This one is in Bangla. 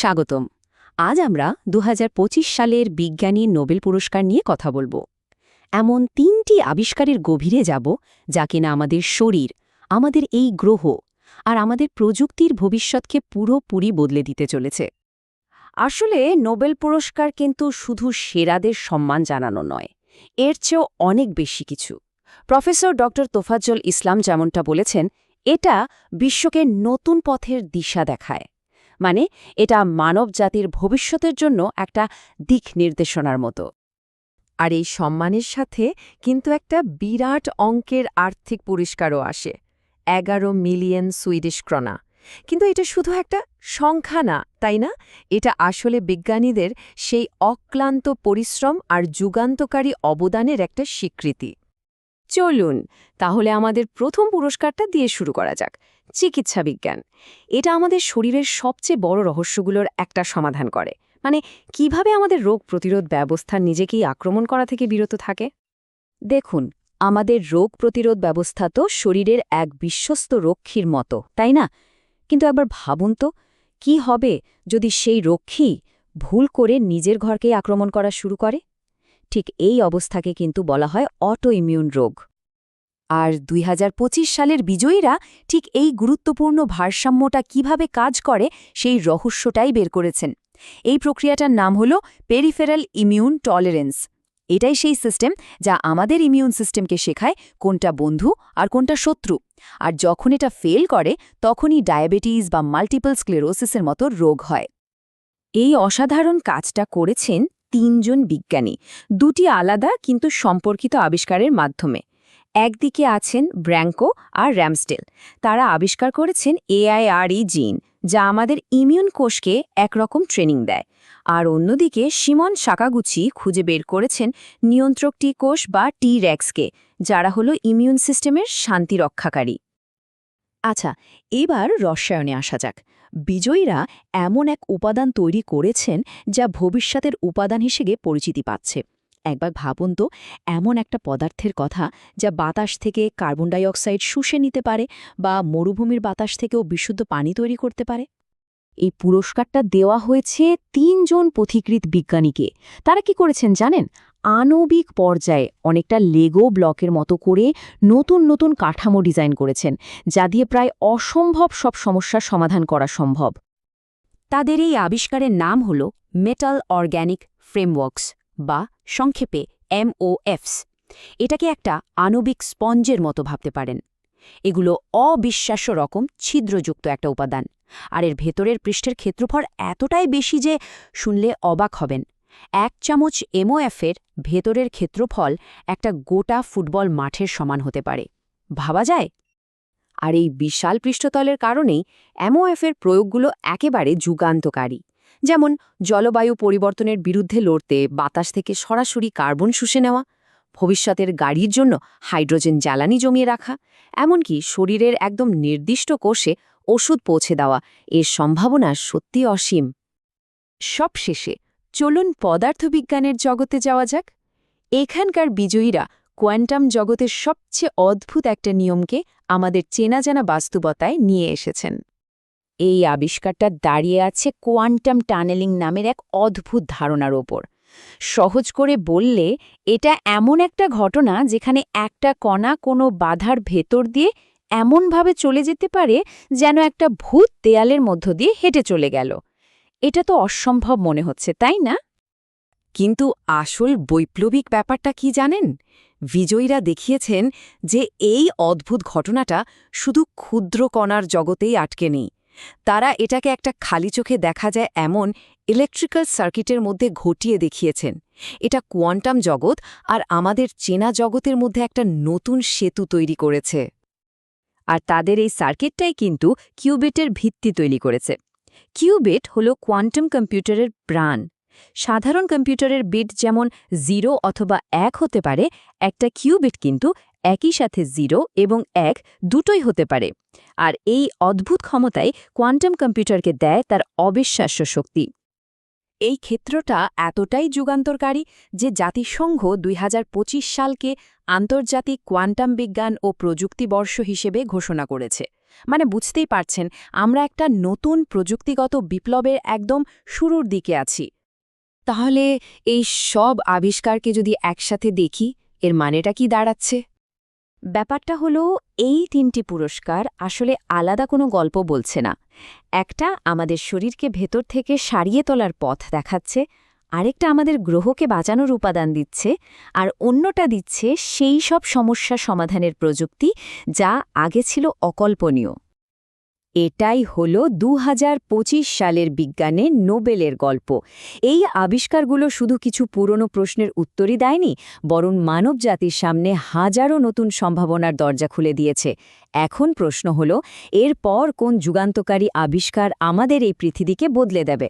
স্বাগতম। আজ আমরা দু হাজার পঁচিশ সালের বিজ্ঞানী নোবেল পুরস্কার নিয়ে কথা বলব। এমন তিনটি আবিষ্কারের গভীরে যাব যা কিনা আমাদের শরীর, আমাদের এই গ্রহ আর আমাদের প্রযুক্তির ভবিষ্যৎকে পুরোপুরি বদলে দিতে চলেছে। আসলে নোবেল পুরস্কার কিন্তু শুধু সেরাদের সম্মান জানানো নয়, এর চেয়েও অনেক বেশি কিছু। প্রফেসর ড. তোফাজ্জল ইসলাম যেমনটা বলেছেন, এটা বিশ্বকে নতুন পথের দিশা দেখায়। মানে এটা মানবজাতির ভবিষ্যতের জন্য একটা দিক নির্দেশনার মতো। আর এই সম্মানের সাথে কিন্তু একটা বিরাট অঙ্কের আর্থিক পুরস্কারও আসে। এগারো মিলিয়ন সুইডিশ ক্রনা। কিন্তু এটা শুধু একটা সংখ্যা না, তাই না? এটা আসলে বিজ্ঞানীদের সেই অক্লান্ত পরিশ্রম আর যুগান্তকারী অবদানের একটা স্বীকৃতি। চলুন, তাহলে আমাদের প্রথম পুরস্কারটা দিয়ে শুরু করা যাক, চিকিৎসা বিজ্ঞান। এটা আমাদের শরীরের সবচেয়ে বড় রহস্যগুলোর একটা সমাধান করে। মানে কীভাবে আমাদের রোগ প্রতিরোধ ব্যবস্থা নিজেকেই আক্রমণ করা থেকে বিরত থাকে? দেখুন, আমাদের রোগ প্রতিরোধ ব্যবস্থা তো শরীরের এক বিশ্বস্ত রক্ষীর মতো, তাই না? কিন্তু একবার ভাবুন তো, কি হবে যদি সেই রক্ষী ভুল করে নিজের ঘরকেই আক্রমণ করা শুরু করে? ঠিক এই অবস্থাকে কিন্তু বলা হয় অটো ইমিউন রোগ। আর দুই হাজার পঁচিশ সালের বিজয়ীরা ঠিক এই গুরুত্বপূর্ণ ভারসাম্যটা কীভাবে কাজ করে সেই রহস্যটাই বের করেছেন। এই প্রক্রিয়াটার নাম হল পেরিফেরাল ইমিউন টলারেন্স এটাই সেই সিস্টেম যা আমাদের ইমিউন সিস্টেমকে শেখায় কোনটা বন্ধু আর কোনটা শত্রু। আর যখন এটা ফেল করে, তখনই ডায়াবেটিস বা মাল্টিপল স্ক্লেরোসিসের মতো রোগ হয়। এই অসাধারণ কাজটা করেছেন তিনজন বিজ্ঞানী, দুটি আলাদা কিন্তু সম্পর্কিত আবিষ্কারের মাধ্যমে। একদিকে আছেন ব্র্যাঙ্কো আর র্যামস্টেল। তারা আবিষ্কার করেছেন এআইআরই জিন, যা আমাদের ইমিউন কোষকে একরকম ট্রেনিং দেয়। আর অন্যদিকে সিমন শাকাগুচি খুঁজে বের করেছেন নিয়ন্ত্রক টি কোষ বা টি র্যাক্সকে যারা হলো ইমিউন সিস্টেমের শান্তি রক্ষাকারী। আচ্ছা এবার রসায়নে আসা যাক। বিজয়ীরা এমন এক উপাদান তৈরি করেছেন যা ভবিষ্যতের উপাদান হিসেবে পরিচিতি পাচ্ছে। একবার ভাবুন তো, এমন একটা পদার্থের কথা যা বাতাস থেকে কার্বন ডাইঅক্সাইড শুষে নিতে পারে বা মরুভূমির বাতাস থেকেও বিশুদ্ধ পানি তৈরি করতে পারে। এই পুরস্কারটা দেওয়া হয়েছে তিনজন পথিকৃত বিজ্ঞানীকে। তারা কি করেছেন জানেন? আণবিক পর্যায়ে অনেকটা লেগো ব্লকের মতো করে নতুন নতুন কাঠামো ডিজাইন করেছেন, যা দিয়ে প্রায় অসম্ভব সব সমস্যার সমাধান করা সম্ভব। তাদের এই আবিষ্কারের নাম হল মেটাল অর্গ্যানিক ফ্রেমওয়ার্কস বা সংক্ষেপে এমওএফস এটাকে একটা আণবিক স্পঞ্জের মতো ভাবতে পারেন। এগুলো অবিশ্বাস্য রকম ছিদ্রযুক্ত একটা উপাদান। আর এর ভেতরের পৃষ্ঠের ক্ষেত্রফল এতটাই বেশি যে শুনলে অবাক হবেন। এক চামচ এমওএফের ভেতরের ক্ষেত্রফল একটা গোটা ফুটবল মাঠের সমান হতে পারে। ভাবা যায়? আর এই বিশাল পৃষ্ঠতলের কারণেই এমওএফের প্রয়োগগুলো একেবারে যুগান্তকারী। যেমন জলবায়ু পরিবর্তনের বিরুদ্ধে লড়তে বাতাস থেকে সরাসরি কার্বন শুষে নেওয়া, ভবিষ্যতের গাড়ির জন্য হাইড্রোজেন জ্বালানি জমিয়ে রাখা, এমনকি শরীরের একদম নির্দিষ্ট কোষে ওষুধ পৌঁছে দেওয়া, এর সম্ভাবনা সত্যি অসীম। সবশেষে, চলুন পদার্থবিজ্ঞানের জগতে যাওয়া যাক। এখানকার বিজয়ীরা কোয়ান্টাম জগতের সবচেয়ে অদ্ভুত একটা নিয়মকে আমাদের চেনা জানা বাস্তবতায় নিয়ে এসেছেন। এই আবিষ্কারটা দাঁড়িয়ে আছে কোয়ান্টাম টানেলিং নামের এক অদ্ভুত ধারণার ওপর। সহজ করে বললে, এটা এমন একটা ঘটনা যেখানে একটা কণা কোনো বাধার ভেতর দিয়ে এমনভাবে চলে যেতে পারে যেন একটা ভূত দেয়ালের মধ্য দিয়ে হেঁটে চলে গেল। এটা তো অসম্ভব মনে হচ্ছে, তাই না? কিন্তু আসল বৈপ্লবিক ব্যাপারটা কি জানেন? বিজয়ীরা দেখিয়েছেন যে এই অদ্ভুত ঘটনাটা শুধু ক্ষুদ্র কণার জগতেই আটকে নেই। তারা এটাকে একটা খালি চোখে দেখা যায় এমন ইলেকট্রিক্যাল সার্কিটের মধ্যে ঘটিয়ে দেখিয়েছেন। এটা কোয়ান্টাম জগৎ আর আমাদের চেনা জগতের মধ্যে একটা নতুন সেতু তৈরি করেছে। আর তাদের এই সার্কিটটাই কিন্তু কিউবেটের ভিত্তি তৈরি করেছে। কিউবেট হল কোয়ান্টাম কম্পিউটারের প্রাণ। সাধারণ কম্পিউটারের বিট যেমন জিরো অথবা এক হতে পারে, একটা কিউবিট কিন্তু একই সাথে জিরো এবং এক দুটোই হতে পারে। আর এই অদ্ভুত ক্ষমতাই কোয়ান্টাম কম্পিউটারকে দেয় তার অবিশ্বাস্য শক্তি। এই ক্ষেত্রটা এতটাই যুগান্তরকারী যে জাতিসংঘ দুই হাজার পঁচিশ সালকে আন্তর্জাতিক কোয়ান্টাম বিজ্ঞান ও প্রযুক্তি বর্ষ হিসেবে ঘোষণা করেছে। মানে বুঝতেই পারছেন, আমরা একটা নতুন প্রযুক্তিগত বিপ্লবের একদম শুরুর দিকে আছি। তাহলে এই সব আবিষ্কারকে যদি একসাথে দেখি, এর মানেটা কি দাঁড়াচ্ছে? ব্যাপারটা হলো এই তিনটি পুরস্কার আসলে আলাদা কোনো গল্প বলছে না। একটা আমাদের শরীরকে ভেতর থেকে সারিয়ে তোলার পথ দেখাচ্ছে, আরেকটা আমাদের গ্রহকে বাঁচানোর উপাদান দিচ্ছে, আর অন্যটা দিচ্ছে সেই সব সমস্যা সমাধানের প্রযুক্তি যা আগে ছিল অকল্পনীয়। এটাই হল দুহাজার পঁচিশ সালের বিজ্ঞানে নোবেলের গল্প। এই আবিষ্কারগুলো শুধু কিছু পুরনো প্রশ্নের উত্তরই দেয়নি, বরং মানব জাতির সামনে হাজারো নতুন সম্ভাবনার দরজা খুলে দিয়েছে। এখন প্রশ্ন হল, এরপর কোন যুগান্তকারী আবিষ্কার আমাদের এই পৃথিবীকে বদলে দেবে?